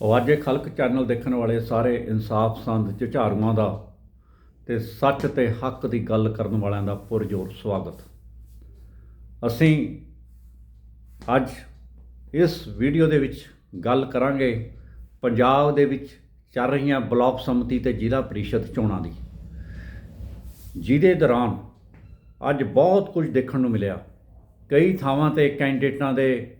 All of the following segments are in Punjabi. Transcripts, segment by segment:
ਉਹ ਖਲਕ ਚੈਨਲ ਦੇਖਣ ਵਾਲੇ ਸਾਰੇ ਇਨਸਾਫ ਸੰਦ ਝਾੜੂਆਂ ਦਾ ਤੇ ਸੱਚ ਤੇ ਹੱਕ ਦੀ ਗੱਲ ਕਰਨ ਵਾਲਿਆਂ ਦਾ ਪੁਰਜੋਰ ਸਵਾਗਤ। ਅਸੀਂ ਅੱਜ ਇਸ ਵੀਡੀਓ ਦੇ ਵਿੱਚ ਗੱਲ ਕਰਾਂਗੇ ਪੰਜਾਬ ਦੇ ਵਿੱਚ ਚੱਲ ਰਹੀਆਂ ਬਲਾਕ ਸੰਮਤੀ ਤੇ ਜ਼ਿਲ੍ਹਾ ਪ੍ਰੀਸ਼ਦ ਚੋਣਾਂ ਦੀ। ਜਿਹਦੇ ਦੌਰਾਨ ਅੱਜ ਬਹੁਤ ਕੁਝ ਦੇਖਣ ਨੂੰ ਮਿਲਿਆ। ਕਈ ਥਾਵਾਂ ਤੇ ਕੈਂਡੀਡੇਟਾਂ ਦੇ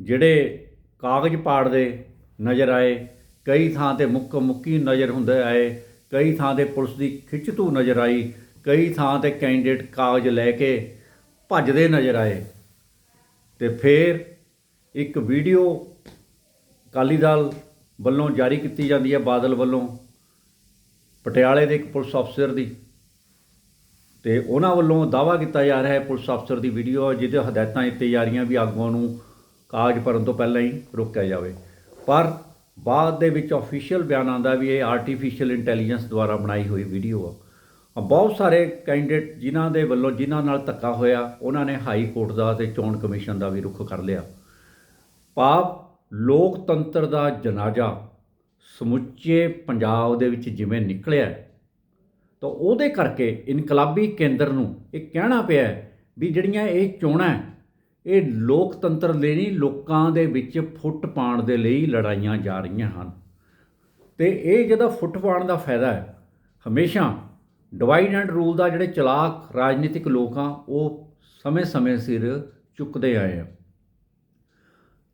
ਜਿਹੜੇ ਕਾਗਜ਼ ਪਾੜ ਦੇ ਨਜ਼ਰ ਆਏ। ਕਈ ਥਾਂ ਤੇ ਮੁੱਕ ਮੁੱਕੀ ਨਜ਼ਰ ਹੁੰਦੇ ਆਏ। ਕਈ ਥਾਂ ਤੇ ਪੁਲਿਸ ਦੀ ਖਿੱਚਤੂ ਨਜ਼ਰ ਆਈ। ਕਈ ਥਾਂ ਤੇ ਕੈਂਡੀਡੇਟ ਕਾਗਜ਼ ਲੈ ਕੇ ਭੱਜਦੇ ਨਜ਼ਰ ਆਏ। ਤੇ ਫਿਰ ਇੱਕ ਵੀਡੀਓ ਅਕਾਲੀ ਦਲ ਵੱਲੋਂ ਜਾਰੀ ਕੀਤੀ ਜਾਂਦੀ ਹੈ ਬਾਦਲ ਵੱਲੋਂ ਪਟਿਆਲੇ ਦੇ ਇੱਕ ਪੁਲਿਸ ਅਫਸਰ ਦੀ। ਤੇ ਉਹਨਾਂ ਵੱਲੋਂ ਦਾਵਾ ਕੀਤਾ ਜਾ ਰਿਹਾ ਹੈ ਪੁਲਿਸ ਅਫਸਰ ਦੀ ਵੀਡੀਓ ਜਿਹਦੇ ਹਦਾਇਤਾਂ ਦਿੱਤੀਆਂ ਜਾ ਰਹੀਆਂ ਵੀ ਆਗੂਆਂ ਨੂੰ ਕਾਗਜ਼ ਭਰਨ ਤੋਂ ਪਹਿਲਾਂ ਹੀ ਰੋਕਿਆ ਜਾਵੇ। ਪਰ ਬਾਅਦ ਦੇ ਵਿੱਚ ਅਫੀਸ਼ੀਅਲ ਬਿਆਨ ਆਉਂਦਾ ਵੀ ਇਹ ਆਰਟੀਫੀਸ਼ੀਅਲ ਇੰਟੈਲੀਜੈਂਸ ਦੁਆਰਾ ਬਣਾਈ ਹੋਈ ਵੀਡੀਓ ਆ। ਬਹੁਤ ਸਾਰੇ ਕੈਂਡੀਡੇਟ ਜਿਨ੍ਹਾਂ ਦੇ ਵੱਲੋਂ ਜਿਨ੍ਹਾਂ ਨਾਲ ਧੱਕਾ ਹੋਇਆ, ਉਹਨਾਂ ਨੇ ਹਾਈ ਕੋਰਟ ਦਾ ਤੇ ਚੋਣ ਕਮਿਸ਼ਨ ਦਾ ਵੀ ਰੁਖ ਕਰ ਲਿਆ। ਭਾਵ ਲੋਕਤੰਤਰ ਦਾ ਜਨਾਜ਼ਾ ਸਮੁੱਚੇ ਪੰਜਾਬ ਦੇ ਵਿੱਚ ਜਿਵੇਂ ਨਿਕਲਿਆ ਤਾਂ ਉਹਦੇ ਕਰਕੇ ਇਨਕਲਾਬੀ ਕੇਂਦਰ ਨੂੰ ਇਹ ਕਹਿਣਾ ਪਿਆ ਵੀ ਜਿਹੜੀਆਂ ਇਹ ਚੋਣਾਂ ਇਹ ਲੋਕਤੰਤਰ ਲਈ ਨਹੀਂ, ਲੋਕਾਂ ਦੇ ਵਿੱਚ ਫੁੱਟ ਪਾਉਣ ਦੇ ਲਈ ਲੜਾਈਆਂ ਜਾ ਰਹੀਆਂ ਹਨ। ਤੇ ਇਹ ਜਿਹਦਾ ਫੁੱਟ ਪਾਉਣ ਦਾ ਫਾਇਦਾ ਹੈ, ਹਮੇਸ਼ਾ ਡਿਵਾਈਡ ਐਂਡ ਰੂਲ ਦਾ ਜਿਹੜੇ ਚਲਾਕ ਰਾਜਨੀਤਿਕ ਲੋਕ ਆ, ਉਹ ਸਮੇਂ-ਸਮੇਂ ਸਿਰ ਚੁੱਕਦੇ ਆਏ ਆ।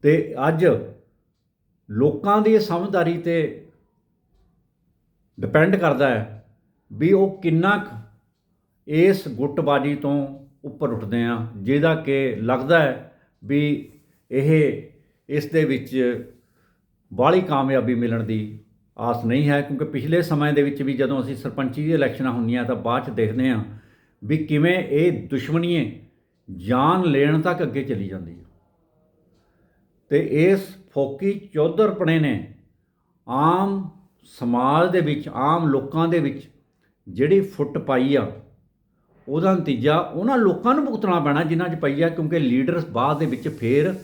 ਤੇ ਅੱਜ ਲੋਕਾਂ ਦੀ ਸਮਝਦਾਰੀ ਤੇ ਡਿਪੈਂਡ ਕਰਦਾ ਹੈ ਵੀ ਉਹ ਕਿੰਨਾ ਕੁ ਇਸ ਗੁੱਟਬਾਜੀ ਤੋਂ ਉੱਪਰ ਉੱਠਦੇ ਆ ਜਿਹਦਾ ਕਿ ਲੱਗਦਾ ਹੈ ਵੀ ਇਹ, ਇਸ ਦੇ ਵਿੱਚ ਬਾਹਲੀ ਕਾਮਯਾਬੀ ਮਿਲਣ ਦੀ ਆਸ ਨਹੀਂ ਹੈ, ਕਿਉਂਕਿ ਪਿਛਲੇ ਸਮੇਂ ਦੇ ਵਿੱਚ ਵੀ ਜਦੋਂ ਅਸੀਂ ਸਰਪੰਚੀ ਦੀ ਇਲੈਕਸ਼ਨਾਂ ਹੁੰਦੀਆਂ ਤਾਂ ਬਾਅਦ ਚ ਦੇਖਦੇ ਹਾਂ ਵੀ ਕਿਵੇਂ ਇਹ ਦੁਸ਼ਮਣੀਏ ਜਾਨ ਲੈਣ ਤੱਕ ਅੱਗੇ ਚਲੀ ਜਾਂਦੀ ਹੈ। ਤੇ ਇਸ ਫੋਕੀ ਚੌਧਰਪਣੇ ਨੇ ਆਮ ਸਮਾਜ ਦੇ ਵਿੱਚ, ਆਮ ਲੋਕਾਂ ਦੇ ਵਿੱਚ ਜਿਹੜੀ ਫੁੱਟ ਪਾਈ ਆ ਉਹਦਾ ਨਤੀਜਾ, ਉਹਨਾਂ ਲੋਕਾਂ ਨੂੰ ਭੁਗਤਣਾ ਪੈਣਾ ਜਿਨ੍ਹਾਂ 'ਚ ਪਈ ਆ, ਕਿਉਂਕਿ ਲੀਡਰਸ ਬਾਅਦ ਦੇ ਵਿੱਚ ਫੇਰ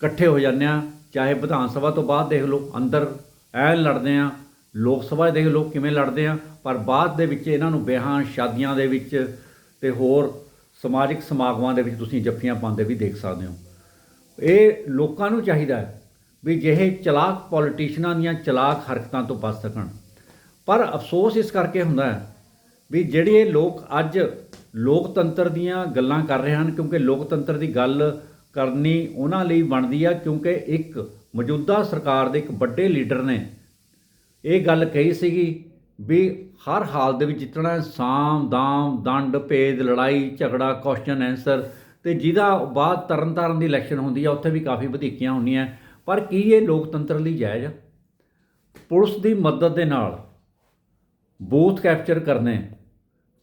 ਇਕੱਠੇ ਹੋ ਜਾਂਦੇ ਆ। ਚਾਹੇ ਵਿਧਾਨ ਸਭਾ ਤੋਂ ਬਾਅਦ ਦੇਖ ਲਓ, ਅੰਦਰ ਐ ਲੜਦੇ ਆ, ਲੋਕ ਸਭਾ ਦੇਖ ਲਓ ਕਿਵੇਂ ਲੜਦੇ ਆ, ਪਰ ਬਾਅਦ ਦੇ ਵਿੱਚ ਇਹਨਾਂ ਨੂੰ ਵਿਆਹਾਂ, ਸ਼ਾਦੀਆਂ ਦੇ ਵਿੱਚ ਤੇ ਹੋਰ ਸਮਾਜਿਕ ਸਮਾਗਮਾਂ ਦੇ ਵਿੱਚ ਤੁਸੀਂ ਜੱਫੀਆਂ ਪਾਉਂਦੇ ਵੀ ਦੇਖ ਸਕਦੇ ਹੋ। ਇਹ ਲੋਕਾਂ ਨੂੰ ਚਾਹੀਦਾ ਵੀ ਜਿਹੇ ਚਲਾਕ ਪੋਲੀਟੀਸ਼ੀਅਨਾਂ ਦੀਆਂ ਚਲਾਕ ਹਰਕਤਾਂ ਤੋਂ ਬਚ ਸਕਣ। ਪਰ ਅਫਸੋਸ ਇਸ ਕਰਕੇ ਹੁੰਦਾ ਹੈ ਵੀ ਜਿਹੜੇ ਲੋਕ ਅੱਜ ਲੋਕਤੰਤਰ ਦੀਆਂ ਗੱਲਾਂ ਕਰ ਰਹੇ ਹਨ ਕਿਉਂਕਿ ਲੋਕਤੰਤਰ ਦੀ ਗੱਲ ਕਰਨੀ ਉਹਨਾਂ ਲਈ ਬਣਦੀ ਆ ਕਿਉਂਕਿ ਇੱਕ ਮੌਜੂਦਾ ਸਰਕਾਰ ਦੇ ਇੱਕ ਵੱਡੇ ਲੀਡਰ ਨੇ ਇਹ ਗੱਲ ਕਹੀ ਸੀਗੀ ਵੀ ਹਰ ਹਾਲ ਦੇ ਵਿੱਚ ਜਿੱਤਣਾ ਹੈ, ਸਾਮ ਦਾਮ ਦੰਡ ਭੇਦ ਲੜਾਈ ਝਗੜਾ ਕੁਐਸਚਨ ਆਨਸਰ ਤੇ ਜਿਹਦਾ ਬਾਅਦ ਤਰਨ ਤਾਰਨ ਦੀ ਇਲੈਕਸ਼ਨ ਹੁੰਦੀ ਆ ਉੱਥੇ ਵੀ ਕਾਫੀ ਵਧੀਕੀਆਂ ਹੁੰਦੀਆਂ ਪਰ ਕੀ ਇਹ ਲੋਕਤੰਤਰ ਲਈ ਜਾਇਜ਼ ਆ? ਪੁਲਿਸ ਦੀ ਮਦਦ ਦੇ ਨਾਲ ਬੂਥ ਕੈਪਚਰ ਕਰਨੇ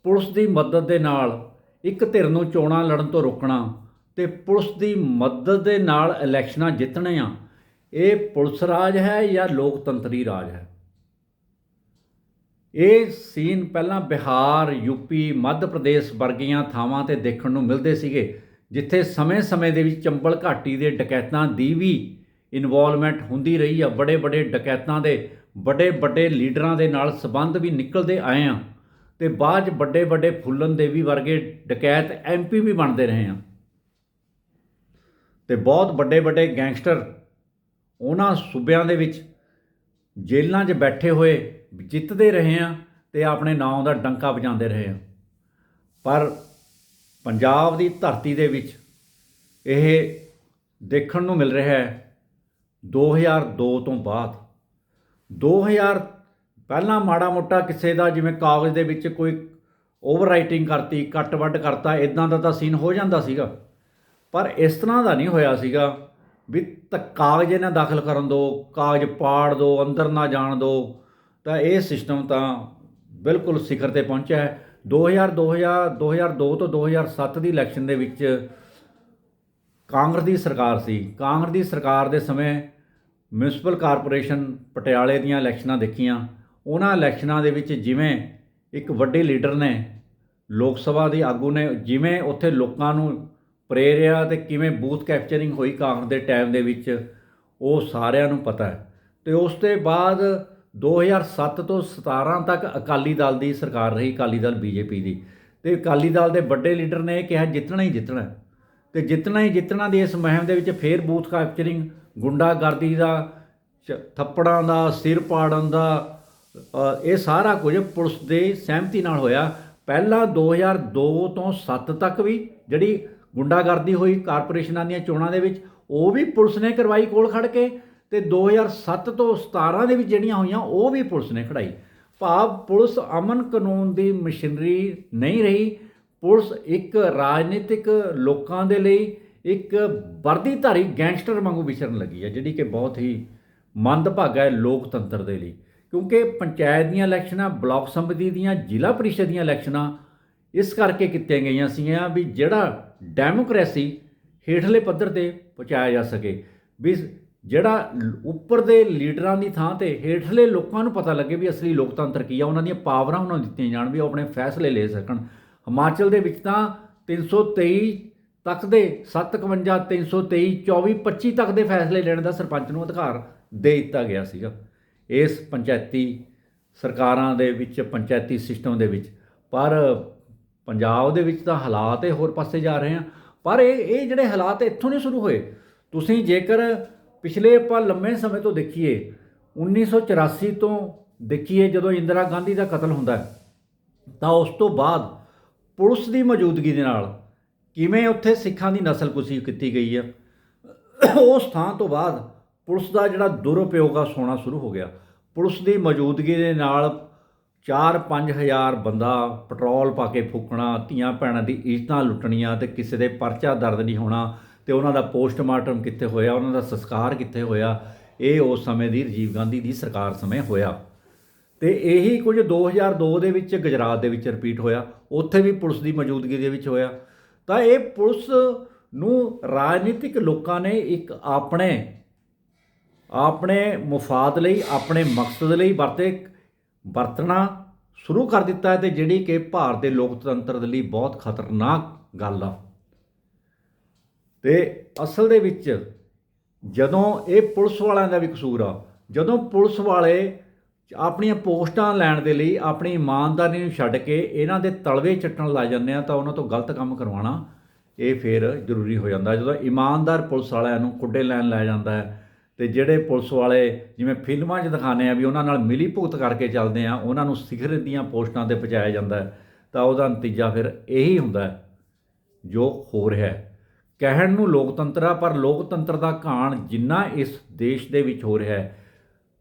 ਪੁਲਿਸ ਦੀ ਮਦਦ ਦੇ ਨਾਲ ਇੱਕ ਧਿਰ ਨੂੰ ਚੋਣਾਂ ਲੜਨ ਤੋਂ ਰੋਕਣਾ ਤੇ ਪੁਲਿਸ ਦੀ ਮਦਦ ਦੇ ਨਾਲ ਇਲੈਕਸ਼ਨਾਂ ਜਿੱਤਣੀਆਂ, ਇਹ ਪੁਲਿਸ ਰਾਜ ਹੈ ਜਾਂ ਲੋਕਤੰਤਰੀ ਰਾਜ ਹੈ? ਇਹ ਸੀਨ ਪਹਿਲਾਂ ਬਿਹਾਰ ਯੂਪੀ ਮੱਧ ਪ੍ਰਦੇਸ਼ ਵਰਗੀਆਂ ਥਾਵਾਂ ਤੇ ਦੇਖਣ ਨੂੰ ਮਿਲਦੇ ਸੀਗੇ, ਜਿੱਥੇ ਸਮੇਂ-ਸਮੇਂ ਦੇ ਵਿੱਚ ਚੰਬਲ ਘਾਟੀ ਦੇ ਡਕੈਤਾਂ ਦੀ ਵੀ ਇਨਵੋਲਵਮੈਂਟ ਹੁੰਦੀ ਰਹੀ ਆ ਬੜੇ-ਬੜੇ ਡਕੈਤਾਂ ਦੇ ਵੱਡੇ-ਵੱਡੇ ਲੀਡਰਾਂ ਦੇ ਨਾਲ ਸਬੰਧ ਵੀ ਨਿਕਲਦੇ ਆਏ ਆ। ਤੇ ਬਾਅਦ 'ਚ ਵੱਡੇ-ਵੱਡੇ ਫੁੱਲਨ ਦੇਵੀ ਵਰਗੇ ਡਕੈਤ ਐਮਪੀ ਵੀ ਬਣਦੇ ਰਹੇ ਆ। ਤੇ ਬਹੁਤ ਵੱਡੇ-ਵੱਡੇ ਗੈਂਗਸਟਰ ਉਹਨਾਂ ਸੂਬਿਆਂ ਦੇ ਵਿੱਚ ਜੇਲ੍ਹਾਂ 'ਚ ਬੈਠੇ ਹੋਏ ਜਿੱਤਦੇ ਰਹੇ ਆ ਤੇ ਆਪਣੇ ਨਾਂ ਦਾ ਡੰਕਾ ਵਜਾਉਂਦੇ ਰਹੇ ਆ। ਪਰ ਪੰਜਾਬ ਦੀ ਧਰਤੀ ਦੇ ਵਿੱਚ ਇਹ ਦੇਖਣ ਨੂੰ ਮਿਲ ਰਿਹਾ ਹੈ 2002 ਤੋਂ ਬਾਅਦ 2000 ਪਹਿਲਾਂ ਮਾੜਾ ਮੋਟਾ ਕਿਸੇ ਦਾ, ਜਿਵੇਂ ਕਾਗਜ਼ ਦੇ ਵਿੱਚ ਕੋਈ ਓਵਰ ਰਾਈਟਿੰਗ ਕਰਤੀ, ਕੱਟ ਵੱਡ ਕਰਤਾ ਇਦਾਂ ਦਾ ਤਾਂ ਸੀਨ ਹੋ ਜਾਂਦਾ ਸੀਗਾ। ਪਰ ਇਸ ਤਰ੍ਹਾਂ ਦਾ ਨਹੀਂ ਹੋਇਆ ਸੀਗਾ ਵੀ ਤਾਂ ਕਾਗਜ਼ ਇਹਨਾਂ ਦਾਖਲ ਕਰਨ ਦੋ, ਕਾਗਜ਼ ਪਾੜ ਦੋ, ਅੰਦਰ ਨਾ ਜਾਣ ਦੋ। ਤਾਂ ਇਹ ਸਿਸਟਮ ਤਾਂ ਬਿਲਕੁਲ ਸਿਖਰ ਤੇ ਪਹੁੰਚਿਆ ਹੈ। 2000 2000 2002 ਤੋਂ 2007 ਦੀ ਇਲੈਕਸ਼ਨ ਦੇ ਵਿੱਚ ਕਾਂਗਰਸ ਦੀ ਸਰਕਾਰ ਸੀ। ਕਾਂਗਰਸ ਦੀ ਸਰਕਾਰ ਦੇ ਸਮੇਂ ਮਿਊਨਿਸਪਲ ਕਾਰਪੋਰੇਸ਼ਨ ਪਟਿਆਲੇ ਦੀਆਂ ਇਲੈਕਸ਼ਨਾਂ ਦੇਖੀਆਂ। ਉਹਨਾਂ ਇਲੈਕਸ਼ਨਾਂ ਦੇ ਵਿੱਚ ਜਿਵੇਂ ਇੱਕ ਵੱਡੇ ਲੀਡਰ ਨੇ, ਲੋਕ ਸਭਾ ਦੇ ਆਗੂ ਨੇ, ਜਿਵੇਂ ਉੱਥੇ ਲੋਕਾਂ ਨੂੰ ਪ੍ਰੇਰਿਆ ਤੇ ਕਿਵੇਂ ਬੂਥ ਕੈਪਚਰਿੰਗ ਹੋਈ ਕਾਂਗਰਸ ਦੇ ਟਾਈਮ ਦੇ ਵਿੱਚ, ਉਹ ਸਾਰਿਆਂ ਨੂੰ ਪਤਾ ਹੈ ਤੇ ਉਸ ਤੋਂ ਬਾਅਦ 2007 ਤੋਂ 17 ਤੱਕ ਅਕਾਲੀ ਦਲ ਦੀ ਸਰਕਾਰ ਰਹੀ, ਅਕਾਲੀ ਦਲ ਬੀਜੇਪੀ ਦੀ ਤੇ ਅਕਾਲੀ ਦਲ ਦੇ ਵੱਡੇ ਲੀਡਰ ਨੇ ਇਹ ਕਿਹਾ, ਜਿੱਤਣਾ ਹੀ ਜਿੱਤਣਾ ਹੈ। ਤੇ ਜਿੱਤਣਾ ਹੀ ਜਿੱਤਣਾ ਦੀ ਇਸ ਮੁਹਿੰਮ ਦੇ ਵਿੱਚ ਫੇਰ ਬੂਥ ਕੈਪਚਰਿੰਗ, ਗੁੰਡਾਗਰਦੀ ਦਾ, ਚ- ਥੱਪੜਾਂ ਦਾ, ਸਿਰ ਪਾੜਨ ਦਾ ਇਹ ਸਾਰਾ ਕੁਝ ਪੁਲਿਸ ਦੇ ਸਹਿਮਤੀ ਨਾਲ ਹੋਇਆ। ਪਹਿਲਾਂ 2002 ਤੋਂ 7 ਤੱਕ ਵੀ ਜਿਹੜੀ ਗੁੰਡਾਗਰਦੀ ਹੋਈ ਕਾਰਪੋਰੇਸ਼ਨਾਂ ਦੀਆਂ ਚੋਣਾਂ ਦੇ ਵਿੱਚ, ਉਹ ਵੀ ਪੁਲਿਸ ਨੇ ਕਰਵਾਈ ਕੋਲ ਖੜ ਕੇ ਤੇ 2007 ਤੋਂ 17 ਦੇ ਵਿੱਚ ਜਿਹੜੀਆਂ ਹੋਈਆਂ, ਉਹ ਵੀ ਪੁਲਿਸ ਨੇ ਖੜਾਈ ਭਾਵ ਪੁਲਿਸ ਅਮਨ ਕਾਨੂੰਨ ਦੀ ਮਸ਼ੀਨਰੀ ਨਹੀਂ ਰਹੀ। ਪੁਲਿਸ ਇੱਕ ਰਾਜਨੀਤਿਕ ਲੋਕਾਂ ਦੇ ਲਈ ਇੱਕ ਵਰਦੀਧਾਰੀ ਗੈਂਗਸਟਰ ਵਾਂਗੂ ਵਿਚਰਨ ਲੱਗੀ ਹੈ, ਜਿਹੜੀ ਕਿ ਬਹੁਤ ਹੀ ਮੰਦਭਾਗਾ ਹੈ ਲੋਕਤੰਤਰ ਦੇ ਲਈ। ਕਿਉਂਕਿ ਪੰਚਾਇਤ ਦੀਆਂ ਇਲੈਕਸ਼ਨਾਂ, ਬਲਾਕ ਸੰਮਤੀ ਦੀਆਂ, ਜ਼ਿਲ੍ਹਾ ਪ੍ਰੀਸ਼ਦ ਦੀਆਂ ਇਲੈਕਸ਼ਨਾਂ, ਇਸ ਕਰਕੇ ਕੀਤੀਆਂ ਗਈਆਂ ਸੀਗੀਆਂ ਵੀ ਜਿਹੜਾ ਡੈਮੋਕ੍ਰੇਸੀ ਹੇਠਲੇ ਪੱਧਰ ਤੇ ਪਹੁੰਚਾਇਆ ਜਾ ਸਕੇ। ਵੀ ਜਿਹੜਾ ਉੱਪਰ ਦੇ ਲੀਡਰਾਂ ਦੀ ਥਾਂ ਤੇ ਹੇਠਲੇ ਲੋਕਾਂ ਨੂੰ ਪਤਾ ਲੱਗੇ ਵੀ ਅਸਲੀ ਲੋਕਤੰਤਰ ਕੀ ਆ, ਉਹਨਾਂ ਦੀਆਂ ਪਾਵਰਾਂ ਉਹਨਾਂ ਨੂੰ ਦਿੱਤੀਆਂ ਜਾਣ ਵੀ ਉਹ ਆਪਣੇ ਫੈਸਲੇ ਲੈ ਸਕਣ। ਹਿਮਾਚਲ ਦੇ ਵਿੱਚ ਤਾਂ 323 ਤੱਕ ਦੇ 751 323 24 25 ਤੱਕ ਦੇ ਫੈਸਲੇ ਲੈਣ ਦਾ ਸਰਪੰਚ ਨੂੰ ਅਧਿਕਾਰ ਦੇ ਦਿੱਤਾ ਗਿਆ ਸੀਗਾ। ਇਸ ਪੰਚਾਇਤੀ ਸਰਕਾਰਾਂ ਦੇ ਵਿੱਚ, ਪੰਚਾਇਤੀ ਸਿਸਟਮ ਦੇ ਵਿੱਚ। ਪਰ ਪੰਜਾਬ ਦੇ ਵਿੱਚ ਤਾਂ ਹਾਲਾਤ ਇਹ ਹੋਰ ਪਾਸੇ ਜਾ ਰਹੇ ਆ। ਪਰ ਇਹ ਇਹ ਜਿਹੜੇ ਹਾਲਾਤ ਇੱਥੋਂ ਨਹੀਂ ਸ਼ੁਰੂ ਹੋਏ। ਤੁਸੀਂ ਜੇਕਰ ਪਿਛਲੇ ਆਪਾਂ ਲੰਮੇ ਸਮੇਂ ਤੋਂ ਦੇਖੀਏ 1984 ਤੋਂ ਦੇਖੀਏ, ਜਦੋਂ ਇੰਦਰਾ ਗਾਂਧੀ ਦਾ ਕਤਲ ਹੁੰਦਾ ਤਾਂ ਉਸ ਤੋਂ ਬਾਅਦ ਪੁਲਿਸ ਦੀ ਮੌਜੂਦਗੀ ਦੇ ਨਾਲ ਕਿਵੇਂ ਉੱਥੇ ਸਿੱਖਾਂ ਦੀ ਨਸਲਕੁਸ਼ੀ ਕੀਤੀ ਗਈ ਹੈ ਉਸ ਥਾਂ ਤੋਂ ਬਾਅਦ ਪੁਲਿਸ ਦਾ ਜਿਹੜਾ ਦੁਰਉਪਯੋਗ ਆ ਸੋਣਾ ਸ਼ੁਰੂ ਹੋ ਗਿਆ। ਪੁਲਿਸ ਦੀ ਮੌਜੂਦਗੀ ਦੇ ਨਾਲ 4-5 ਹਜ਼ਾਰ ਬੰਦਾ ਪੈਟਰੋਲ ਪਾ ਕੇ ਫੂਕਣਾ, ਧੀਆਂ ਭੈਣਾਂ ਦੀ ਇੱਜ਼ਤਾਂ ਲੁੱਟਣੀਆਂ ਤੇ ਕਿਸੇ ਦੇ ਪਰਚਾ ਦਰਦ ਨਹੀਂ ਹੋਣਾ ਤੇ ਉਹਨਾਂ ਦਾ ਪੋਸਟਮਾਰਟਮ ਕਿੱਥੇ ਹੋਇਆ, ਉਹਨਾਂ ਦਾ ਸੰਸਕਾਰ ਕਿੱਥੇ ਹੋਇਆ, ਇਹ ਉਸ ਸਮੇਂ ਦੀ ਰਾਜੀਵ ਗਾਂਧੀ ਦੀ ਸਰਕਾਰ ਸਮੇਂ ਹੋਇਆ। ਤੇ ਇਹੀ ਕੁਝ 2002 ਦੇ ਵਿੱਚ ਗੁਜਰਾਤ ਦੇ ਵਿੱਚ ਰਿਪੀਟ ਹੋਇਆ, ਉੱਥੇ ਵੀ ਪੁਲਿਸ ਦੀ ਮੌਜੂਦਗੀ ਦੇ ਵਿੱਚ ਹੋਇਆ। ਤਾਂ ਇਹ ਪੁਲਿਸ ਨੂੰ ਰਾਜਨੀਤਿਕ ਲੋਕਾਂ ਨੇ ਇੱਕ ਆਪਣੇ ਆਪਣੇ ਮੁਫਾਦ ਲਈ, ਆਪਣੇ ਮਕਸਦ ਲਈ ਵਰਤੇ, ਵਰਤਣਾ ਸ਼ੁਰੂ ਕਰ ਦਿੱਤਾ ਹੈ ਤੇ ਜਿਹੜੀ ਕਿ ਭਾਰਤ ਦੇ ਲੋਕਤੰਤਰ ਦੇ ਲਈ ਬਹੁਤ ਖਤਰਨਾਕ ਗੱਲ ਆ। ਤੇ ਅਸਲ ਦੇ ਵਿੱਚ ਜਦੋਂ ਇਹ ਪੁਲਿਸ ਵਾਲਿਆਂ ਦਾ ਵੀ ਕਸੂਰ ਆ, ਜਦੋਂ ਪੁਲਿਸ ਵਾਲੇ ਆਪਣੀਆਂ ਪੋਸਟਾਂ ਲੈਣ ਦੇ ਲਈ ਆਪਣੀ ਇਮਾਨਦਾਰੀ ਨੂੰ ਛੱਡ ਕੇ ਇਹਨਾਂ ਦੇ ਤਲਵੇ ਚੱਟਣ ਲੱਗ ਜਾਂਦੇ ਆ ਤਾਂ ਉਹਨਾਂ ਤੋਂ ਗਲਤ ਕੰਮ ਕਰਵਾਉਣਾ, ਇਹ ਫਿਰ ਜ਼ਰੂਰੀ ਹੋ ਜਾਂਦਾ। ਜਦੋਂ ਇਮਾਨਦਾਰ ਪੁਲਿਸ ਵਾਲਿਆਂ ਨੂੰ ਕੁੱਡੇ ਲੈਣ ਲੈ ਜਾਂਦਾ ਹੈ ਤੇ ਜਿਹੜੇ ਪੁਲਿਸ ਵਾਲੇ ਜਿਵੇਂ ਫਿਲਮਾਂ 'ਚ ਦਿਖਾਉਂਦੇ ਆ ਵੀ ਉਹਨਾਂ ਨਾਲ ਮਿਲੀ ਭੁਗਤ ਕਰਕੇ ਚੱਲਦੇ ਆ, ਉਹਨਾਂ ਨੂੰ ਸਿਖਰ ਦੀਆਂ ਪੋਸਟਾਂ ਤੇ ਪਹੁੰਚਾਇਆ ਜਾਂਦਾ ਤਾਂ ਉਹਦਾ ਨਤੀਜਾ ਫਿਰ ਇਹੀ ਹੁੰਦਾ ਜੋ ਹੋ ਰਿਹਾ ਹੈ। ਕਹਿਣ ਨੂੰ ਲੋਕਤੰਤਰ ਆ, ਪਰ ਲੋਕਤੰਤਰ ਦਾ ਘਾਣ ਜਿੰਨਾ ਇਸ ਦੇਸ਼ ਦੇ ਵਿੱਚ ਹੋ ਰਿਹਾ ਹੈ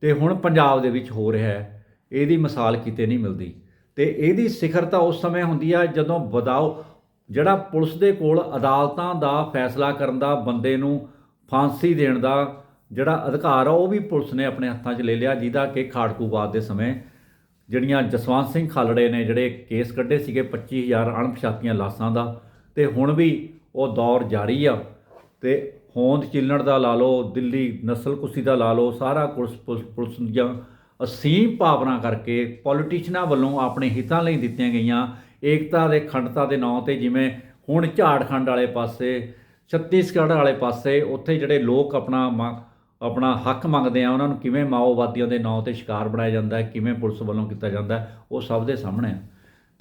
ਤੇ ਹੁਣ ਪੰਜਾਬ ਦੇ ਵਿੱਚ ਹੋ ਰਿਹਾ ਹੈ, ਇਹਦੀ ਮਿਸਾਲ ਕਿਤੇ ਨਹੀਂ ਮਿਲਦੀ। ਤੇ ਇਹਦੀ ਸਿਖਰਤਾ ਉਸ ਸਮੇਂ ਹੁੰਦੀ ਆ ਜਦੋਂ ਬਦਾਓ ਜਿਹੜਾ ਪੁਲਿਸ ਦੇ ਕੋਲ ਅਦਾਲਤਾਂ ਦਾ ਫੈਸਲਾ ਕਰਨ ਦਾ, ਬੰਦੇ ਨੂੰ ਫਾਂਸੀ ਦੇਣ ਦਾ ਜਿਹੜਾ ਅਧਿਕਾਰ ਆ, ਉਹ ਵੀ ਪੁਲਿਸ ਨੇ ਆਪਣੇ ਹੱਥਾਂ 'ਚ ਲੈ ਲਿਆ, ਜਿਹਦਾ ਕਿ ਖਾੜਕੂਵਾਦ ਦੇ ਸਮੇਂ ਜਿਹੜੀਆਂ ਜਸਵੰਤ ਸਿੰਘ ਖਾਲੜੇ ਨੇ ਜਿਹੜੇ ਕੇਸ ਕੱਢੇ ਸੀਗੇ 25000 ਅਣਪਛਾਤੀਆਂ ਲਾਸ਼ਾਂ ਦਾ, ਤੇ ਹੁਣ ਵੀ ਉਹ ਦੌਰ ਜਾਰੀ ਆ। ਤੇ ਹੋਂਦ ਚਿੱਲਣ ਦਾ ਲਾ ਲਓ, ਦਿੱਲੀ ਨਸਲ ਕੁਸ਼ੀ ਦਾ ਲਾ ਲਓ, ਸਾਰਾ ਪੁਲਿਸ ਪੁਲਿਸ ਪੁਲਿਸ ਦੀਆਂ ਅਸੀਮ ਭਾਵਨਾ ਕਰਕੇ ਪੋਲੀਟੀਸ਼ੀਅਨਾਂ ਵੱਲੋਂ ਆਪਣੇ ਹਿੱਤਾਂ ਲਈ ਦਿੱਤੀਆਂ ਗਈਆਂ। ਏਕਤਾ ਦੇ ਖੰਡਤਾ ਦੇ ਨਾਂ ਤੇ ਜਿਵੇਂ ਹੁਣ ਝਾੜਖੰਡ ਵਾਲੇ ਪਾਸੇ, ਛੱਤੀਸਗੜ੍ਹ ਵਾਲੇ ਪਾਸੇ, ਉੱਥੇ ਜਿਹੜੇ ਲੋਕ ਆਪਣਾ ਮ- ਆਪਣਾ ਹੱਕ ਮੰਗਦੇ ਆ ਉਹਨਾਂ ਨੂੰ ਕਿਵੇਂ ਮਾਓਵਾਦੀਆਂ ਦੇ ਨਾਂ ਤੇ ਸ਼ਿਕਾਰ ਬਣਾਇਆ ਜਾਂਦਾ ਹੈ, ਕਿਵੇਂ ਪੁਲਿਸ ਵੱਲੋਂ ਕੀਤਾ ਜਾਂਦਾ ਹੈ, ਉਹ ਸਭ ਦੇ ਸਾਹਮਣੇ ਆ।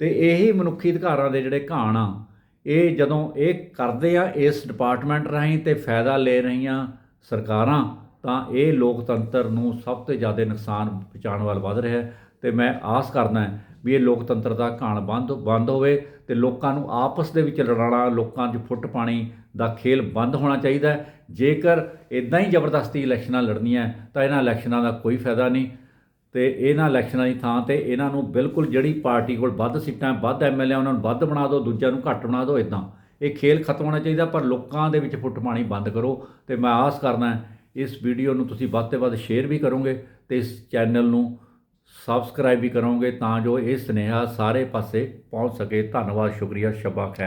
ਤੇ ਇਹੀ ਮਨੁੱਖੀ ਅਧਿਕਾਰਾਂ ਦੇ ਜਿਹੜੇ ਘਾਣ ਆ, ਇਹ ਜਦੋਂ ਇਹ ਕਰਦੇ ਆ ਇਸ ਡਿਪਾਰਟਮੈਂਟ ਰਾਹੀਂ ਤੇ ਫਾਇਦਾ ਲੈ ਰਹੀਆਂ ਸਰਕਾਰਾਂ, ਤਾਂ ਇਹ ਲੋਕਤੰਤਰ ਨੂੰ ਸਭ ਤੋਂ ਜ਼ਿਆਦਾ ਨੁਕਸਾਨ ਪਹੁੰਚਾਉਣ ਵੱਲ ਵੱਧ ਰਿਹਾ ਹੈ। ਤੇ ਮੈਂ ਆਸ ਕਰਦਾ ਵੀ ਇਹ ਲੋਕਤੰਤਰ ਦਾ ਘਾਣ ਬੰਦ ਬੰਦ ਹੋਵੇ ਤੇ ਲੋਕਾਂ ਨੂੰ ਆਪਸ ਦੇ ਵਿੱਚ ਲੜਾਉਣਾ, ਲੋਕਾਂ 'ਚ ਫੁੱਟ ਪਾਣੀ ਦਾ ਖੇਲ ਬੰਦ ਹੋਣਾ ਚਾਹੀਦਾ ਜੇਕਰ ਇਦਾਂ ਹੀ ਜ਼ਬਰਦਸਤੀ ਇਲੈਕਸ਼ਨਾਂ ਲੜਨੀਆਂ ਤਾਂ ਇਹਨਾਂ ਇਲੈਕਸ਼ਨਾਂ ਦਾ ਕੋਈ ਫਾਇਦਾ ਨਹੀਂ ਤੇ ਇਹਨਾਂ ਇਲੈਕਸ਼ਨਾਂ ਦੀ ਥਾਂ ਤੇ ਇਹਨਾਂ ਨੂੰ ਬਿਲਕੁਲ ਜਿਹੜੀ ਪਾਰਟੀ ਕੋਲ ਵੱਧ ਸੀਟਾਂ, ਵੱਧ ਐਮਐਲਏ ਉਹਨਾਂ ਨੂੰ ਵੱਧ ਬਣਾ ਦਿਓ, ਦੂਜਿਆਂ ਨੂੰ ਘੱਟ ਬਣਾ ਦਿਓ ਇਦਾਂ ਇਹ ਖੇਲ ਖਤਮ ਹੋਣਾ ਚਾਹੀਦਾ, ਪਰ ਲੋਕਾਂ ਦੇ ਵਿੱਚ ਫੁੱਟ ਪਾਣੀ ਬੰਦ ਕਰੋ ਤੇ ਮੈਂ ਆਸ ਕਰਦਾ ਇਸ ਵੀਡੀਓ ਨੂੰ ਤੁਸੀਂ ਵੱਧ ਤੋਂ ਵੱਧ ਸ਼ੇਅਰ ਵੀ ਕਰੋਗੇ ਤੇ ਇਸ ਚੈਨਲ ਨੂੰ ਸਬਸਕ੍ਰਾਈਬ ਵੀ ਕਰੋਗੇ ਤਾਂ ਜੋ ਇਹ ਸੁਨੇਹਾ ਸਾਰੇ ਪਾਸੇ ਪਹੁੰਚ ਸਕੇ। ਧੰਨਵਾਦ, ਸ਼ੁਕਰੀਆ, ਸ਼ਬਾ ਖੈਰ।